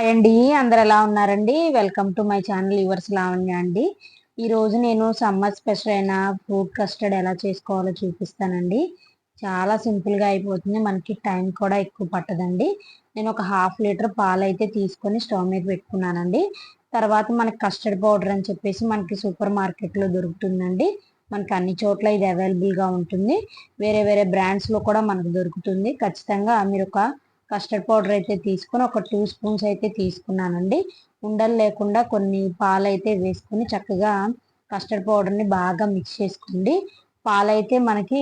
Hi అండి అందరు ఎలా ఉన్నారండి? Welcome to my channel yours Lavanya అండి. ఈరోజు నేను సమ్మర్ స్పెషల్ అయిన ఫ్రూట్ కస్టర్డ్ ఎలా చేసుకోవాలో చూపిస్తానండి. చాలా సింపుల్గా అయిపోతుంది. మనకి టైం కూడా ఎక్కువ పట్టదండి. నేను ఒక హాఫ్ లీటర్ పాలు అయితే తీసుకొని స్టవ్ మీద పెట్టుకున్నానండి. తర్వాత మనకి కస్టర్డ్ పౌడర్ అని చెప్పేసి మనకి సూపర్ మార్కెట్లో దొరుకుతుందండి. మనకి అన్ని చోట్ల ఇది అవైలబుల్గా ఉంటుంది. వేరే వేరే బ్రాండ్స్లో కూడా మనకు దొరుకుతుంది. ఖచ్చితంగా మీరు ఒక కస్టర్డ్ పౌడర్ అయితే తీసుకొని ఒక టూ స్పూన్స్ అయితే తీసుకున్నానండి. ఉండలు లేకుండా కొన్ని పాలు అయితే వేసుకొని చక్కగా కస్టర్డ్ పౌడర్ని బాగా మిక్స్ చేసుకోండి. పాలైతే మనకి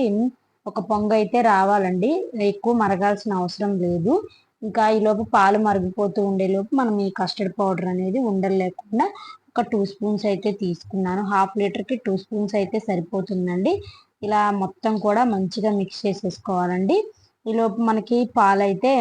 ఒక పొంగు అయితే రావాలండి. ఎక్కువ మరగాల్సిన అవసరం లేదు. ఇంకా ఈలోపు పాలు మరిగిపోతూ ఉండేలోపు మనం ఈ కస్టర్డ్ పౌడర్ అనేది ఉండలు లేకుండా ఒక టూ స్పూన్స్ అయితే తీసుకున్నాను. హాఫ్ లీటర్కి టూ స్పూన్స్ అయితే సరిపోతుందండి. ఇలా మొత్తం కూడా మంచిగా మిక్స్ చేసేసుకోవాలండి. ఈలోపు మనకి పాలైతే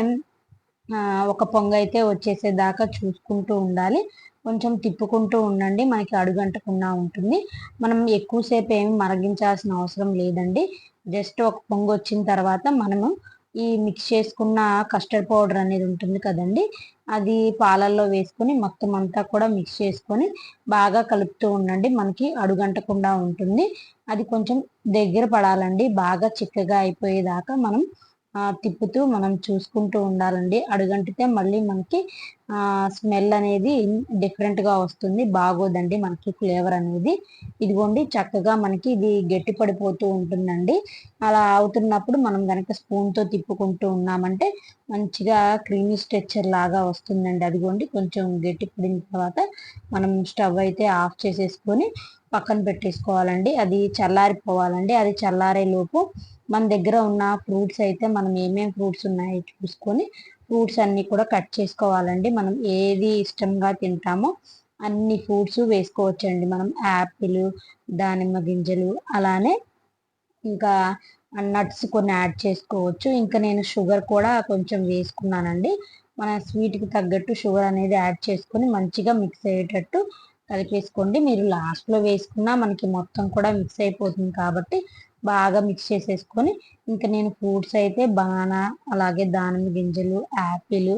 ఒక పొంగ అయితే వచ్చేసేదాకా చూసుకుంటూ ఉండాలి. కొంచెం తిప్పుకుంటూ ఉండండి. మనకి అడుగంటకుండా ఉంటుంది. మనం ఎక్కువసేపు ఏమి మరగించాల్సిన అవసరం లేదండి. జస్ట్ ఒక పొంగు వచ్చిన తర్వాత మనము ఈ మిక్స్ చేసుకున్న కస్టర్డ్ పౌడర్ అనేది ఉంటుంది కదండి. అది పాలల్లో వేసుకొని మొత్తం అంతా కూడా మిక్స్ చేసుకొని బాగా కలుపుతూ ఉండండి. మనకి అడుగంటకుండా ఉంటుంది. అది కొంచెం దగ్గర పడాలండి. బాగా చిక్కగా అయిపోయేదాకా మనం తిప్పుతూ మనం చూసుకుంటూ ఉండాలండి. అడుగంటితే మళ్ళీ మనకి స్మెల్ అనేది డిఫరెంట్గా వస్తుంది. బాగోదండి మనకి ఫ్లేవర్ అనేది. ఇదిగోండి చక్కగా మనకి ఇది గట్టి పడిపోతూ ఉంటుందండి. అలా అవుతున్నప్పుడు మనం కనుక స్పూన్తో తిప్పుకుంటూ ఉన్నామంటే మంచిగా క్రీమీ స్ట్రెచ్చర్ లాగా వస్తుందండి. అదిగోండి కొంచెం గట్టి పడిన తర్వాత మనం స్టవ్ అయితే ఆఫ్ చేసేసుకొని పక్కన పెట్టేసుకోవాలండి. అది చల్లారిపోవాలండి. అది చల్లారే లోపు మన దగ్గర ఉన్న ఫ్రూట్స్ అయితే మనం ఏమేమి ఫ్రూట్స్ ఉన్నాయో చూసుకొని ఫ్రూట్స్ అన్నీ కూడా కట్ చేసుకోవాలండి. మనం ఏది ఇష్టంగా తింటామో అన్ని ఫ్రూట్స్ వేసుకోవచ్చండి. మనం యాపిల్ దానిమ్మ గింజలు అలానే ఇంకా నట్స్ కొన్ని యాడ్ చేసుకోవచ్చు. ఇంకా నేను షుగర్ కూడా కొంచెం వేసుకున్నానండి. మన స్వీట్కి తగ్గట్టు షుగర్ అనేది యాడ్ చేసుకొని మంచిగా మిక్స్ అయ్యేటట్టు కలిపేసుకోండి. మీరు లాస్ట్లో వేసుకున్నా మనకి మొత్తం కూడా మిక్స్ అయిపోతుంది కాబట్టి బాగా మిక్స్ చేసేసుకొని ఇంకా నేను ఫ్రూట్స్ అయితే బనానా అలాగే దానిమ్మ గింజలు యాపిల్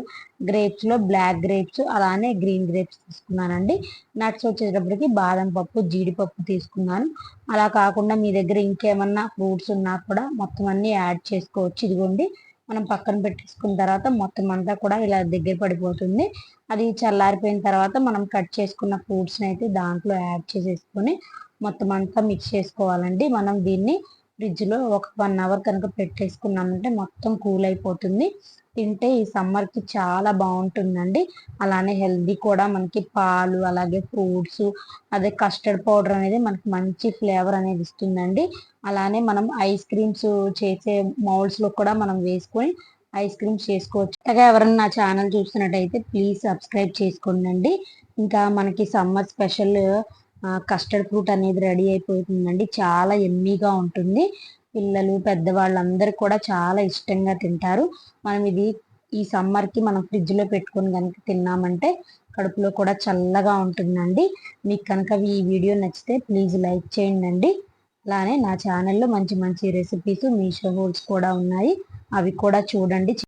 గ్రేప్స్లో బ్లాక్ గ్రేప్స్ అలానే గ్రీన్ గ్రేప్స్ తీసుకున్నానండి. నట్స్ వచ్చేటప్పటికి బాదం పప్పు జీడిపప్పు తీసుకున్నాను. అలా కాకుండా మీ దగ్గర ఇంకేమన్నా ఫ్రూట్స్ ఉన్నా కూడా మొత్తం అన్నీ యాడ్ చేసుకోవచ్చు. ఇదిగోండి. మనం పక్కన పెట్టేసుకున్న తర్వాత మొత్తం అంతా కూడా ఇలా దగ్గర పడిపోతుంది. అది చల్లారిపోయిన తర్వాత మనం కట్ చేసుకున్న ఫ్రూట్స్ని అయితే దాంట్లో యాడ్ చేసేసుకొని మొత్తం అంతా మిక్స్ చేసుకోవాలండి. మనం దీన్ని ఫ్రిడ్జ్లో ఒక వన్ అవర్ కనుక పెట్టేసుకున్నామంటే మొత్తం కూల్ అయిపోతుంది. తింటే ఈ సమ్మర్కి చాలా బాగుంటుందండి. అలానే హెల్దీ కూడా మనకి పాలు అలాగే ఫ్రూట్స్ అదే కస్టర్డ్ పౌడర్ అనేది మనకి మంచి ఫ్లేవర్ అనేది ఇస్తుందండి. అలానే మనం ఐస్ క్రీమ్స్ చేసే మౌల్స్లో కూడా మనం వేసుకొని ఐస్ క్రీమ్స్ చేసుకోవచ్చు. అలాగే ఎవరైనా నా ఛానల్ చూస్తున్నట్టయితే ప్లీజ్ సబ్స్క్రైబ్ చేసుకోండి ఇంకా మనకి సమ్మర్ స్పెషల్ కస్టర్డ్ ఫ్రూట్ అనేది రెడీ అయిపోతుందండి. చాలా ఎమ్మీగా ఉంటుంది. పిల్లలు పెద్దవాళ్ళందరూ కూడా చాలా ఇష్టంగా తింటారు. మనం ఇది ఈ సమ్మర్కి మనం ఫ్రిడ్జ్లో పెట్టుకొని కనుక తిన్నామంటే కడుపులో కూడా చల్లగా ఉంటుందండి. మీకు కనుక ఈ వీడియో నచ్చితే ప్లీజ్ లైక్ చేయండి అలానే నా ఛానల్లో మంచి మంచి రెసిపీస్ మీషో హోల్స్ కూడా ఉన్నాయి. అవి కూడా చూడండి.